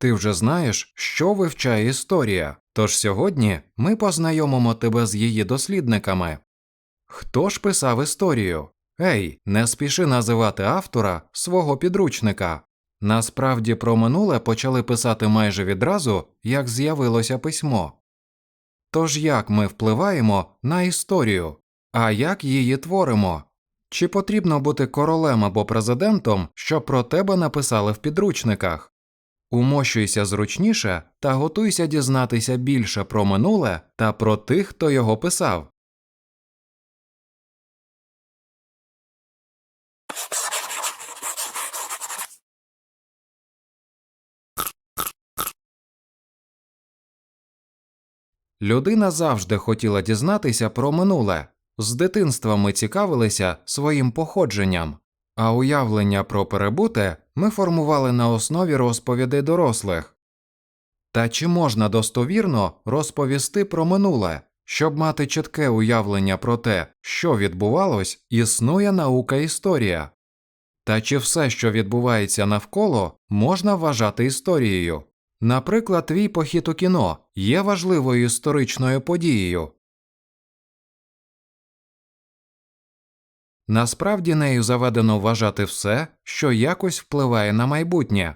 Ти вже знаєш, що вивчає історія, тож сьогодні ми познайомимо тебе з її дослідниками. Хто ж писав історію? Ей, не спіши називати автора свого підручника. Насправді про минуле почали писати майже відразу, як з'явилося письмо. Тож як ми впливаємо на історію, а як її творимо? Чи потрібно бути королем або президентом, щоб про тебе написали в підручниках? Умощуйся зручніше та готуйся дізнатися більше про минуле та про тих, хто його писав. Людина завжди хотіла дізнатися про минуле. З дитинства ми цікавилися своїм походженням, а уявлення про перебуте ми формували на основі розповідей дорослих. Та чи можна достовірно розповісти про минуле, щоб мати чітке уявлення про те, що відбувалось, існує наука історія? Та чи все, що відбувається навколо, можна вважати історією? Наприклад, твій похід у кіно є важливою історичною подією. Насправді нею заведено вважати все, що якось впливає на майбутнє.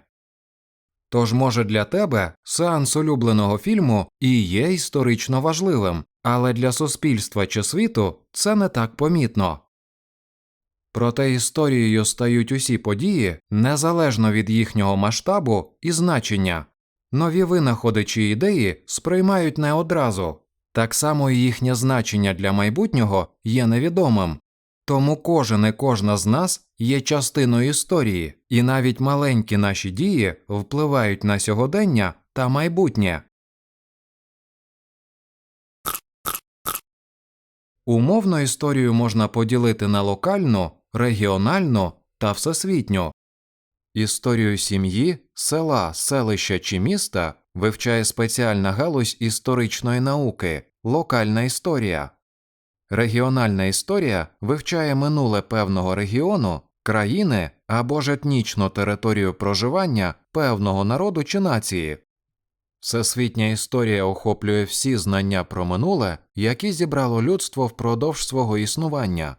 Тож, може, для тебе сеанс улюбленого фільму і є історично важливим, але для суспільства чи світу це не так помітно. Проте історією стають усі події незалежно від їхнього масштабу і значення. Нові винаходи чи ідеї сприймають не одразу, так само і їхнє значення для майбутнього є невідомим. Тому кожен і кожна з нас є частиною історії, і навіть маленькі наші дії впливають на сьогодення та майбутнє. Умовно історію можна поділити на локальну, регіональну та всесвітню. Історію сім'ї, села, селища чи міста вивчає спеціальна галузь історичної науки локальна історія. Регіональна історія вивчає минуле певного регіону, країни або ж етнічну територію проживання певного народу чи нації. Всесвітня історія охоплює всі знання про минуле, які зібрало людство впродовж свого існування.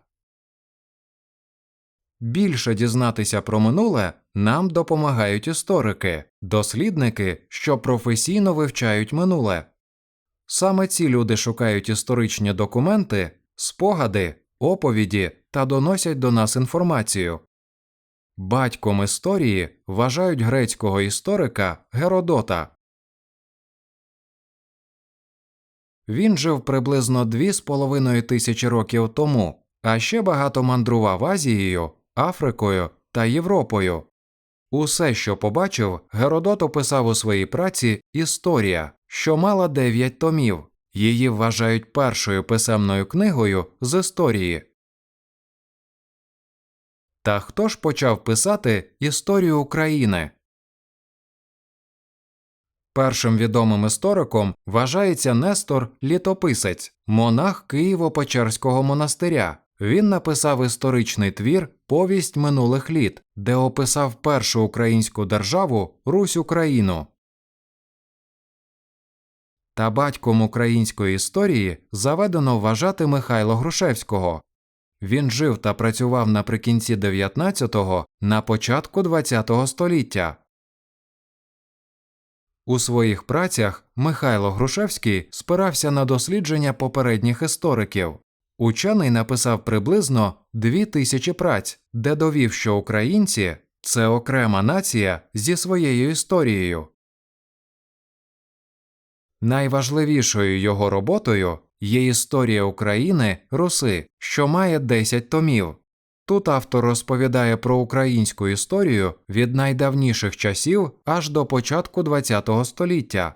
Більше дізнатися про минуле нам допомагають історики, дослідники, що професійно вивчають минуле. Саме ці люди шукають історичні документи, спогади, оповіді та доносять до нас інформацію. Батьком історії вважають грецького історика Геродота. Він жив приблизно дві з половиною тисячі років тому, а ще багато мандрував Азією, Африкою та Європою. Усе, що побачив, Геродот описав у своїй праці Історія, що мала дев'ять томів. Її вважають першою писемною книгою з історії. Та хто ж почав писати історію України? Першим відомим істориком вважається Нестор Літописець, монах Києво-Печерського монастиря. Він написав історичний твір Повість минулих літ, де описав першу українську державу Русь Україну. Та батьком української історії заведено вважати Михайло Грушевського. Він жив та працював наприкінці 19-го, на початку 20-го століття. У своїх працях Михайло Грушевський спирався на дослідження попередніх істориків. Учений написав приблизно дві тисячі праць, де довів, що українці це окрема нація зі своєю історією. Найважливішою його роботою є історія України Руси, що має 10 томів. Тут автор розповідає про українську історію від найдавніших часів аж до початку ХХ століття.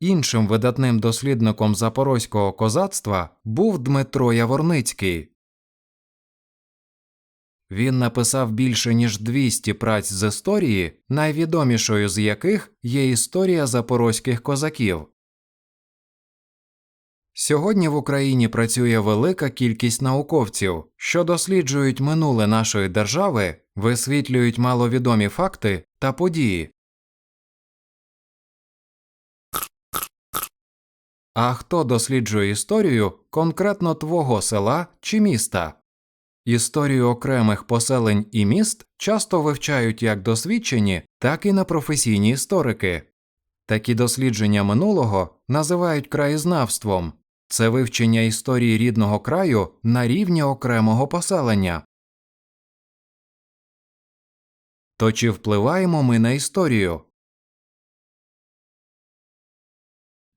Іншим видатним дослідником запорозького козацтва був Дмитро Яворницький. Він написав більше ніж 200 праць з історії, найвідомішою з яких є історія запорозьких козаків. Сьогодні в Україні працює велика кількість науковців, що досліджують минуле нашої держави, висвітлюють маловідомі факти та події. А хто досліджує історію конкретно твого села чи міста? Історію окремих поселень і міст часто вивчають як досвідчені, так і непрофесійні історики. Такі дослідження минулого називають краєзнавством це вивчення історії рідного краю на рівні окремого поселення. То чи впливаємо ми на історію?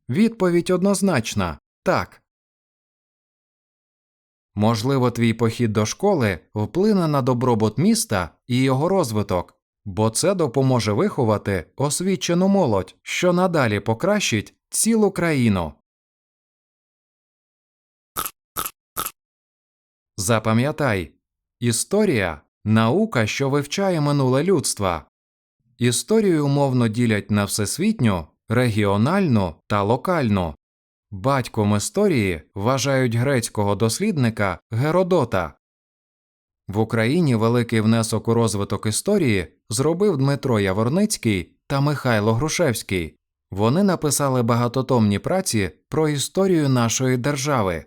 Відповідь однозначна так. Можливо, твій похід до школи вплине на добробут міста і його розвиток, бо це допоможе виховати освічену молодь, що надалі покращить цілу країну. Запам'ятай, історія наука, що вивчає минуле людства. Історію умовно ділять на всесвітню, регіональну та локальну. Батьком історії вважають грецького дослідника Геродота. В Україні великий внесок у розвиток історії зробив Дмитро Яворницький та Михайло Грушевський. Вони написали багатотомні праці про історію нашої держави.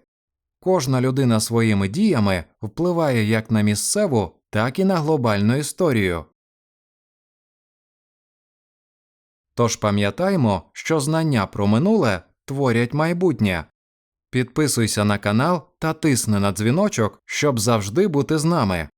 Кожна людина своїми діями впливає як на місцеву, так і на глобальну історію. Тож пам'ятаймо, що знання про минуле творять майбутнє. Підписуйся на канал та тисни на дзвіночок, щоб завжди бути з нами.